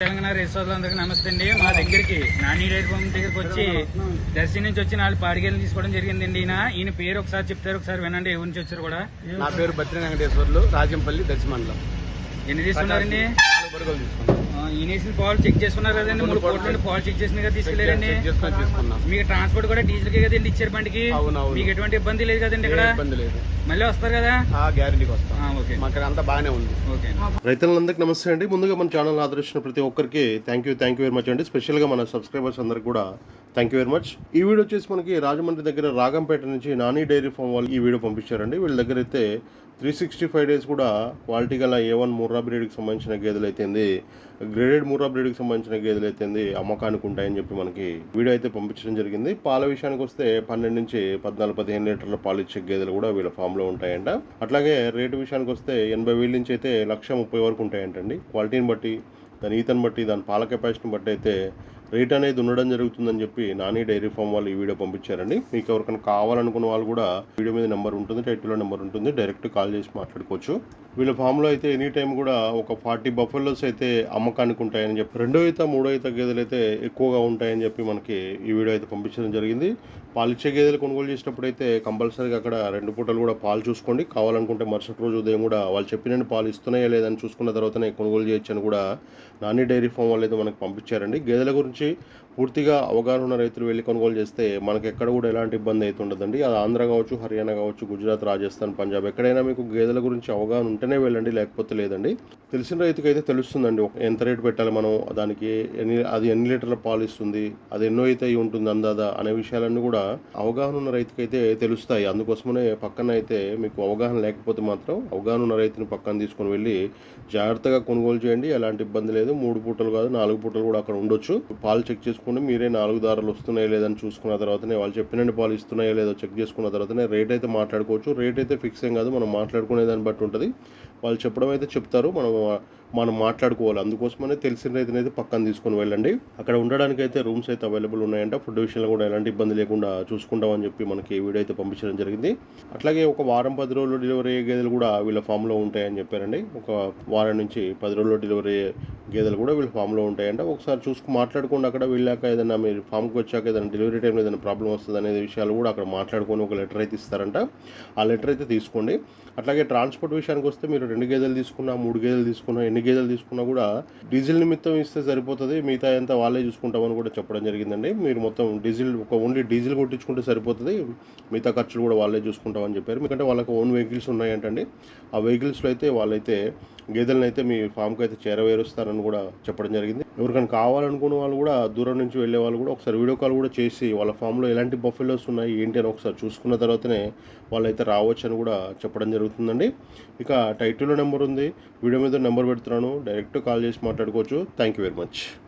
తెలంగాణ రేసోదరులందరికీ నమస్తే అండి. మా దగ్గరికి నాని డైరీ ఫామ్ దగ్గరికి వచ్చి దర్శి నుంచి వచ్చి నాలుగు పాడిగేలు తీసుకోవడం జరిగిందండి ఈయన. ఈయన పేరు ఒకసారి చెప్తారు ఒకసారి వినండి ఎవరి నుంచి వచ్చారు కూడా? నా పేరు బత్రి వెంకటేశ్వర్లు రాజంపల్లి దర్శి మండలం. ఎన్ని తీసుకున్నారండి? నాలుగు బరుగలు వేసిన పాలు చెక్ చేసుకున్నారు కదండి మూడు కోట్ల పాలు చెక్ చేసిన కదా తీసుకున్నాం. మీకు ట్రాన్స్పోర్ట్ కూడా డీజిల్ కే కదండి ఇచ్చారు బండికి? అవును, అవును. మీకు ఎటువంటి ఇబ్బంది లేదు కదండి ఇక్కడ? ఏ ఇబ్బంది లేదు. మళ్ళీ వస్తారు కదా? ఆ గ్యారెంటీకి వస్తాం. బాగానే ఉంది. ఓకే. రైతులందరికీ నమస్తే అండి. ముందుగా మన ఛానల్ ఆదరించిన ప్రతి ఒక్కరికి thank you thank you very much అండి. స్పెషల్గా మన సబ్స్క్రైబర్స్ అందరికి కూడా థ్యాంక్ యూ వెరీ మచ్ ఈ వీడియో వచ్చేసి మనకి రాజమండ్రి దగ్గర రాగంపేట నుంచి నాని డైరీ ఫామ్ వాళ్ళు ఈ వీడియో పంపించారండి. వీళ్ళ దగ్గర అయితే త్రీ సిక్స్టీ ఫైవ్ డేస్ కూడా క్వాలిటీ గల ఏ వన్ ముర్రా బ్రీడ్కి సంబంధించిన గేదెలు అయితేంది గ్రేడెడ్ ముర్రా బ్రీడ్కి సంబంధించిన గేదెలు అయితేంది అమ్మకానికి ఉంటాయని చెప్పి మనకి వీడియో అయితే పంపించడం జరిగింది. పాల విషయానికి వస్తే పన్నెండు నుంచి పద్నాలుగు పదిహేను లీటర్ల పాలు ఇచ్చే గేదెలు కూడా వీళ్ళ ఫామ్లో ఉంటాయంట. అట్లాగే రేటు విషయానికి వస్తే ఎనభై వేల నుంచి అయితే లక్ష ముప్పై వరకు ఉంటాయంటండి. క్వాలిటీని బట్టి దాని ఈతని బట్టి దాని పాల కెపాసిటీని బట్టి అయితే రేట్ అనేది ఉండడం జరుగుతుందని చెప్పి నాని డైరీ ఫామ్ వాళ్ళు ఈ వీడియో పంపించారండి. మీకు ఎవరికైనా కావాలనుకున్న వాళ్ళు కూడా వీడియో మీద నెంబర్ ఉంటుంది టైటిల్లో నెంబర్ ఉంటుంది డైరెక్ట్ కాల్ చేసి మాట్లాడుకోవచ్చు. వీళ్ళ ఫామ్లో అయితే ఎనీ టైం కూడా ఒక ఫార్టీ బఫెలోస్ అయితే అమ్మకానికి ఉంటాయని చెప్పి రెండో ఈత మూడో ఈత గేదెలు అయితే ఎక్కువగా ఉంటాయని చెప్పి మనకి ఈ వీడియో అయితే పంపించడం జరిగింది. పాలిచ్చే గేదెలు కొనుగోలు చేసినప్పుడు అయితే కంపల్సరీగా అక్కడ రెండు పూటలు కూడా పాలు చూసుకోండి. కావాలనుకుంటే మరుసటి రోజు ఉదయం కూడా వాళ్ళు చెప్పిన పాలు ఇస్తున్నాయా లేదని చూసుకున్న తర్వాతనే కొనుగోలు చేయొచ్చు అని కూడా నాని డైరీ ఫామ్ వాళ్ళు అయితే మనకు పంపించారండి. గేదెల గురించి పూర్తిగా అవగాహన ఉన్న రైతులు వెళ్ళి కొనుగోలు చేస్తే మనకి ఎక్కడ కూడా ఎలాంటి ఇబ్బంది అయితే ఉండదండి. అది ఆంధ్ర కావచ్చు హర్యానా కావచ్చు గుజరాత్ రాజస్థాన్ పంజాబ్ ఎక్కడైనా మీకు గేదెల గురించి అవగాహన ఉంటేనే వెళ్ళండి లేకపోతే లేదండి. తెలిసిన రైతుకి అయితే తెలుస్తుందండి ఒక- ఎంత రేటు పెట్టాలి మనం దానికి ఎన్ని అది ఎన్ని లీటర్ల పాలు ఇస్తుంది అది ఎన్నో అయితే అయి ఉంటుంది అందాదా అనే విషయాలన్నీ కూడా అవగాహన ఉన్న రైతుకి అయితే తెలుస్తాయి. అందుకోసమనే పక్కన అయితే మీకు అవగాహన లేకపోతే మాత్రం అవగాహన ఉన్న రైతుని పక్కన తీసుకొని వెళ్ళి జాగ్రత్తగా కొనుగోలు చేయండి. ఎలాంటి ఇబ్బంది లేదు. మూడు పూటలు కాదు నాలుగు పూటలు కూడా అక్కడ ఉండొచ్చు. పాలు చెక్ చేసుకుని మీరే నాలుగు దారాలు వస్తున్నాయా లేదని చూసుకున్న తర్వాతనే వాళ్ళు చెప్పినండి పాలు ఇస్తున్నాయా లేదో చెక్ చేసుకున్న తర్వాతనే రేట్ అయితే మాట్లాడుకోవచ్చు. రేట్ అయితే ఫిక్స్ ఏం కాదు. మనం మాట్లాడుకునే దాన్ని బట్టి ఉంటుంది. వాళ్ళు చెప్పడం అయితే చెప్తారు. మనం మనం మాట్లాడుకోవాలి. అందుకోసమనే తెలిసిన రైతునైతే పక్కన తీసుకొని వెళ్ళండి. అక్కడ ఉండడానికి అయితే రూమ్స్ అయితే అవైలబుల్ ఉన్నాయంట. ఫుడ్ విషయంలో కూడా ఎలాంటి ఇబ్బంది లేకుండా చూసుకుంటామని చెప్పి మనకి వీడియో అయితే పంపించడం జరిగింది. అట్లాగే ఒక వారం పది రోజులు డెలివరీ అయ్యే గేదెలు కూడా వీళ్ళ ఫామ్లో ఉంటాయని చెప్పారండి. ఒక వారం నుంచి పది రోజుల్లో డెలివరీ అయ్యే గేదెలు కూడా వీళ్ళ ఫామ్లో ఉంటాయంట ఒకసారి చూసుకు మాట్లాడుకోండి అక్కడ. వెళ్ళాక ఏదైనా మీరు ఫామ్కి వచ్చాక ఏదైనా డెలివరీ టైంలో ఏదైనా ప్రాబ్లం వస్తుంది అనేది విషయాలు కూడా అక్కడ మాట్లాడుకొని ఒక లెటర్ అయితే ఇస్తారంట. ఆ లెటర్ అయితే తీసుకోండి. అట్లాగే ట్రాన్స్పోర్ట్ విషయానికి వస్తే మీరు రెండు గేదెలు తీసుకున్నా మూడు గేదెలు తీసుకున్నా ఎన్ని గేదెలు తీసుకున్నా కూడా డీజిల్ నిమిత్తం ఇస్తే సరిపోతుంది. మిగతా అంతా వాళ్ళే చూసుకుంటామని కూడా చెప్పడం జరిగిందండి. మీరు మొత్తం డీజిల్ ఒక ఓన్లీ డీజిల్ కొట్టించుకుంటే సరిపోతుంది. మిగతా ఖర్చులు కూడా వాళ్ళే చూసుకుంటామని చెప్పారు. ఎందుకంటే వాళ్ళకి ఓన్ వెహికల్స్ ఉన్నాయంటండి. ఆ వెహికల్స్లో అయితే వాళ్ళైతే గేదెలను అయితే మీ ఫామ్కి అయితే చేరవేరుస్తారని కూడా చెప్పడం జరిగింది. ఎవరికైనా కావాలనుకున్న వాళ్ళు కూడా దూరం నుంచి వెళ్ళే వాళ్ళు కూడా ఒకసారి వీడియో కాల్ కూడా చేసి వాళ్ళ ఫామ్లో ఎలాంటి బఫెలోస్ ఉన్నాయి ఏంటి అని ఒకసారి చూసుకున్న తర్వాతనే వాళ్ళైతే రావచ్చు అని కూడా చెప్పడం జరుగుతుందండి. ఇక టైటిల్లో నెంబర్ ఉంది. వీడియో మీద నెంబర్ పెడుతున్నాను. డైరెక్ట్ కాల్ చేసి మాట్లాడుకోవచ్చు. Thank you very much.